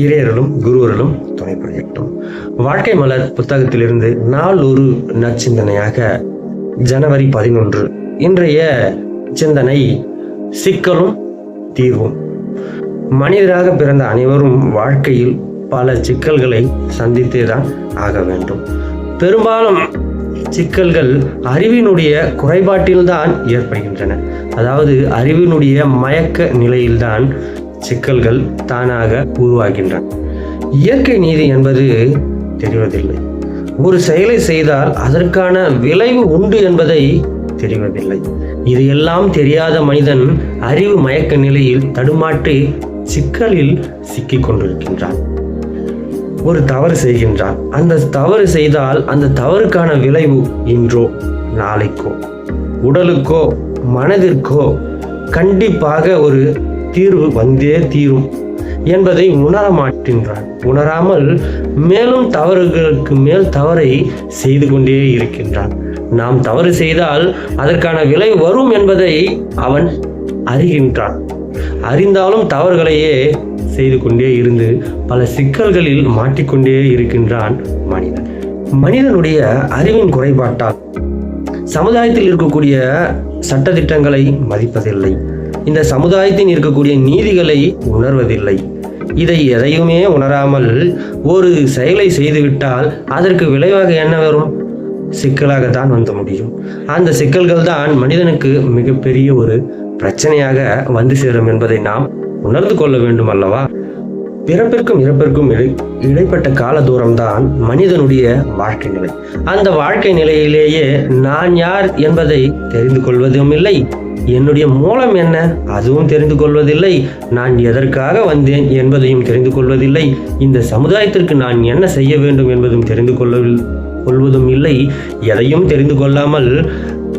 இறையர்களும் குருவர்களும் துணை புரியட்டும் வாழ்க்கை மலர் புத்தகத்திலிருந்து நாள் ஒரு நற்சிந்தனையாக ஜனவரி பதினொன்று இன்றைய சிந்தனை சிக்கலும் தீர்வும். மனிதராக பிறந்த அனைவரும் வாழ்க்கையில் பல சிக்கல்களை சந்தித்தே தான் ஆக வேண்டும். பெரும்பாலும் சிக்கல்கள் அறிவினுடைய குறைபாட்டில்தான் ஏற்படுகின்றன. அதாவது அறிவினுடைய மயக்க நிலையில்தான் சிக்கல்கள் தானாக உருவாகின்றன. இயற்கை நீதி என்பது தெரிவதில்லை. ஒரு செயலை செய்தால் அதற்கான விளைவு உண்டு என்பதை தெரிவதில்லை. இது எல்லாம் தெரியாத மனிதன் அறிவு மயக்க நிலையில் தடுமாற்றி சிக்கலில் சிக்கிக் கொண்டிருக்கின்றான். ஒரு தவறு செய்கின்றான். அந்த தவறு செய்தால் அந்த தவறுக்கான விளைவு இன்றோ நாளைக்கோ உடலுக்கோ மனதிற்கோ கண்டிப்பாக ஒரு தீர்வு வந்தே தீரும் என்பதை உணர மாட்டின்றான். உணராமல் மேலும் தவறுகளுக்கு மேல் தவறை செய்து கொண்டே இருக்கின்றான். நாம் தவறு செய்தால் அதற்கான விலை வரும் என்பதை அவன் அறிகின்றான். அறிந்தாலும் தவறுகளையே செய்து கொண்டே இருந்து பல சிக்கல்களில் மாட்டிக்கொண்டே இருக்கின்றான் மனிதன். மனிதனுடைய அறிவின் குறைபாட்டால் சமுதாயத்தில் இருக்கக்கூடிய சட்டத்திட்டங்களை மதிப்பதில்லை. இந்த சமுதாயத்தில் இருக்கக்கூடிய நீதிகளை உணர்வதில்லை. இதை எதையுமே உணராமல் ஒரு செயலை செய்துவிட்டால் அதற்கு விளைவாக என்ன வரும்? சிக்கலாகத்தான் வந்து முடியும். அந்த சிக்கல்கள் தான் மனிதனுக்கு மிகப்பெரிய ஒரு பிரச்சனையாக வந்து சேரும் என்பதை நாம் உணர்ந்து கொள்ள வேண்டும் அல்லவா? பிறப்பிற்கும் இறப்பிற்கும் இடை இடைப்பட்ட கால தூரம்தான் மனிதனுடைய வாழ்க்கை நிலை. அந்த வாழ்க்கை நிலையிலேயே நான் யார் என்பதை தெரிந்து கொள்வதும் இல்லை. என்னுடைய மூலம் என்ன அதுவும் தெரிந்து கொள்வதில்லை. நான் எதற்காக வந்தேன் என்பதையும் தெரிந்து கொள்வதில்லை. இந்த சமுதாயத்திற்கு நான் என்ன செய்ய வேண்டும் என்பதும் தெரிந்து கொள்ள கொள்வதும் இல்லை. எதையும் தெரிந்து கொள்ளாமல்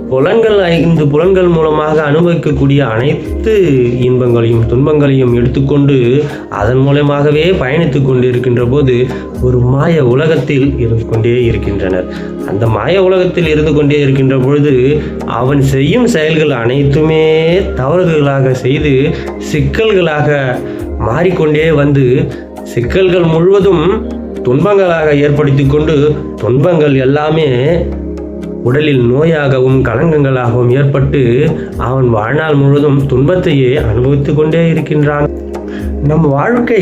புலன்கள் ஐந்து புலன்கள் மூலமாக அனுபவிக்கக்கூடிய அனைத்து இன்பங்களையும் துன்பங்களையும் எடுத்துக்கொண்டு அதன் மூலமாகவே பயணித்து கொண்டிருக்கின்ற போது ஒரு மாய உலகத்தில் இருந்து கொண்டே இருக்கின்றனர். அந்த மாய உலகத்தில் இருந்து கொண்டே இருக்கின்ற பொழுது அவன் செய்யும் செயல்கள் அனைத்துமே தவறுகளாக செய்து சிக்கல்களாக மாறிக்கொண்டே வந்து சிக்கல்கள் முழுவதும் துன்பங்களாக ஏற்படுத்தி கொண்டு துன்பங்கள் எல்லாமே உடலில் நோயாகவும் கலங்கங்களாகவும் ஏற்பட்டு அவன் வாழ்நாள் முழுவதும் துன்பத்தையே அனுபவித்து கொண்டே இருக்கின்றான். நம் வாழ்க்கை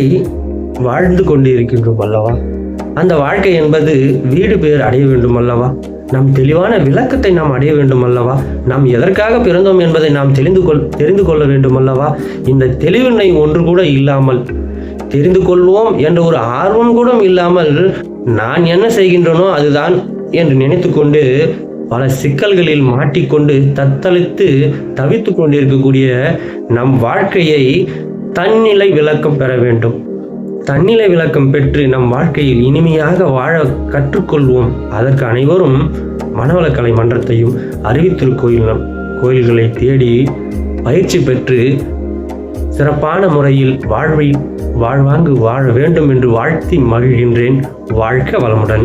வாழ்ந்து கொண்டு இருக்கின்றோம் அல்லவா? அந்த வாழ்க்கை என்பது வீடு பேர் அடைய வேண்டும் அல்லவா? நம் தெளிவான விளக்கத்தை நாம் அடைய வேண்டும் அல்லவா? நாம் எதற்காக பிறந்தோம் என்பதை நாம் தெரிந்து கொள் தெரிந்து கொள்ள வேண்டும் அல்லவா? இந்த தெளிவினை ஒன்று கூட இல்லாமல் தெரிந்து கொள்வோம் என்ற ஒரு ஆர்வம் கூட இல்லாமல் நான் என்ன செய்கின்றனோ அதுதான் என்று நினைத்துக்கொண்டு பல சிக்கல்களில் மாட்டிக்கொண்டு தத்தளித்து தவித்து கொண்டிருக்கக்கூடிய நம் வாழ்க்கையை தன்னிலை விளக்கம் பெற வேண்டும். தன்னிலை விளக்கம் பெற்று நம் வாழ்க்கையில் இனிமையாக வாழ கற்றுக்கொள்வோம். அதற்கு அனைவரும் மனவளக்கலை மன்றத்தையும் அறிவித்திருக்கோயில் கோயில்களை தேடி பயிற்சி பெற்று சிறப்பான முறையில் வாழ்வை வாழ்வாங்கு வாழ வேண்டும் என்று வாழ்த்தி மகிழ்கின்றேன். வாழ்க்க வளமுடன்.